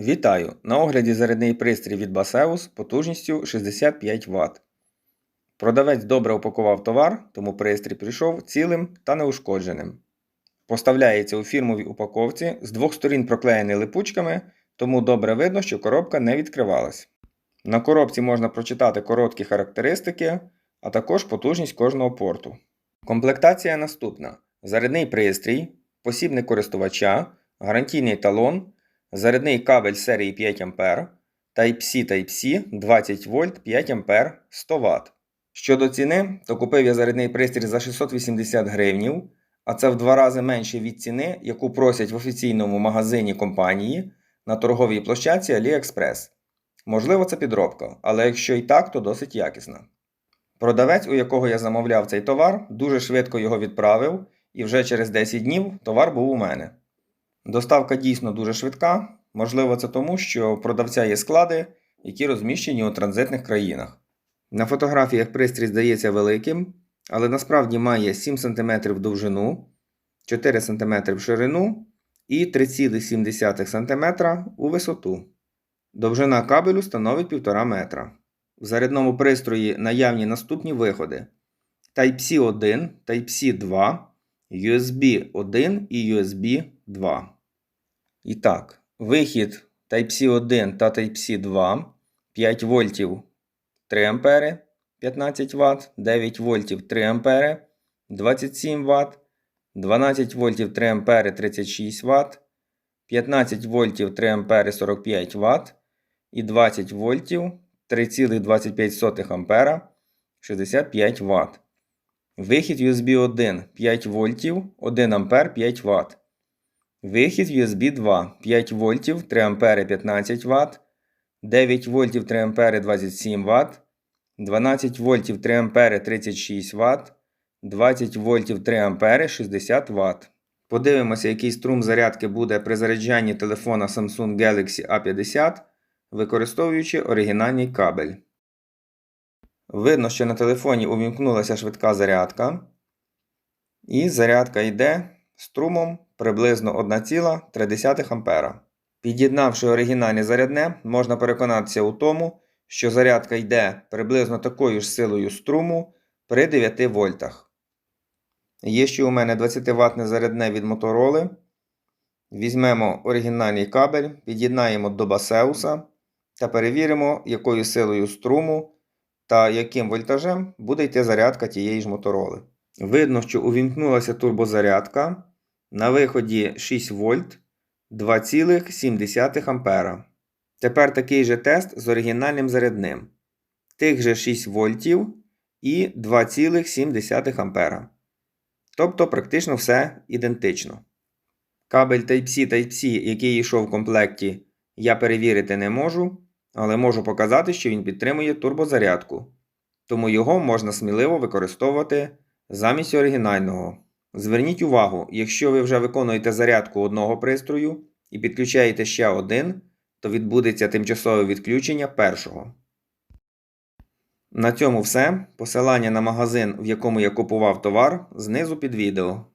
Вітаю! На огляді зарядний пристрій від Baseus потужністю 65 Вт. Продавець добре упакував товар, тому пристрій прийшов цілим та неушкодженим. Поставляється у фірмовій упаковці, з двох сторін проклеєний липучками, тому добре видно, що коробка не відкривалась. На коробці можна прочитати короткі характеристики, а також потужність кожного порту. Комплектація наступна: зарядний пристрій, посібник користувача, гарантійний талон. Зарядний кабель серії 5 А, Type-C Type-C 20 В 5 А 100 Вт. Щодо ціни, то купив я зарядний пристрій за 680 гривнів, а це в два рази менше від ціни, яку просять в офіційному магазині компанії на торговій площадці AliExpress. Можливо, це підробка, але якщо і так, то досить якісна. Продавець, у якого я замовляв цей товар, дуже швидко його відправив, і вже через 10 днів товар був у мене. Доставка дійсно дуже швидка, можливо, це тому, що у продавця є склади, які розміщені у транзитних країнах. На фотографіях пристрій здається великим, але насправді має 7 см довжину, 4 см в ширину і 3,7 см у висоту. Довжина кабелю становить 1,5 метра. В зарядному пристрої наявні наступні виходи: Type-C 1, Type-C 2. USB 1 і USB 2. І так, вихід Type-C 1 та Type-C 2 5 вольтів 3 ампери 15 Вт, 9 вольтів 3 ампери 27 Вт, 12 вольтів 3 ампери 36 Вт, 15 вольтів 3 ампери 45 Вт і 20 вольтів 3,25 ампера 65 Вт. Вихід USB 1 5 вольтів 1 ампер 5 Вт. Вихід USB 2 5 вольтів 3 ампери 15 Вт. 9 вольтів 3 ампери 27 Вт. 12 вольтів 3 ампери 36 Вт. 20 вольтів 3 ампери 60 Вт. Подивимося, який струм зарядки буде при заряджанні телефона Samsung Galaxy A50, використовуючи оригінальний кабель. Видно, що на телефоні увімкнулася швидка зарядка. І зарядка йде струмом приблизно 1,3 А. Під'єднавши оригінальне зарядне, можна переконатися у тому, що зарядка йде приблизно такою ж силою струму при 9 вольтах. Є ще у мене 20 ватне зарядне від Motorola. Візьмемо оригінальний кабель, під'єднаємо до басеуса та перевіримо, якою силою струму та яким вольтажем буде йти зарядка тієї ж мотороли. Видно, що увімкнулася турбозарядка на виході 6 вольт 2,7 ампера. Тепер такий же тест з оригінальним зарядним. Тих же 6 вольтів і 2,7 ампера. Тобто практично все ідентично. Кабель Type-C Type-C, який йшов в комплекті, я перевірити не можу але можу показати, що він підтримує турбозарядку, тому його можна сміливо використовувати замість оригінального. Зверніть увагу, якщо ви вже виконуєте зарядку одного пристрою і підключаєте ще один, то відбудеться тимчасове відключення першого. На цьому все. Посилання на магазин, в якому я купував товар, знизу під відео.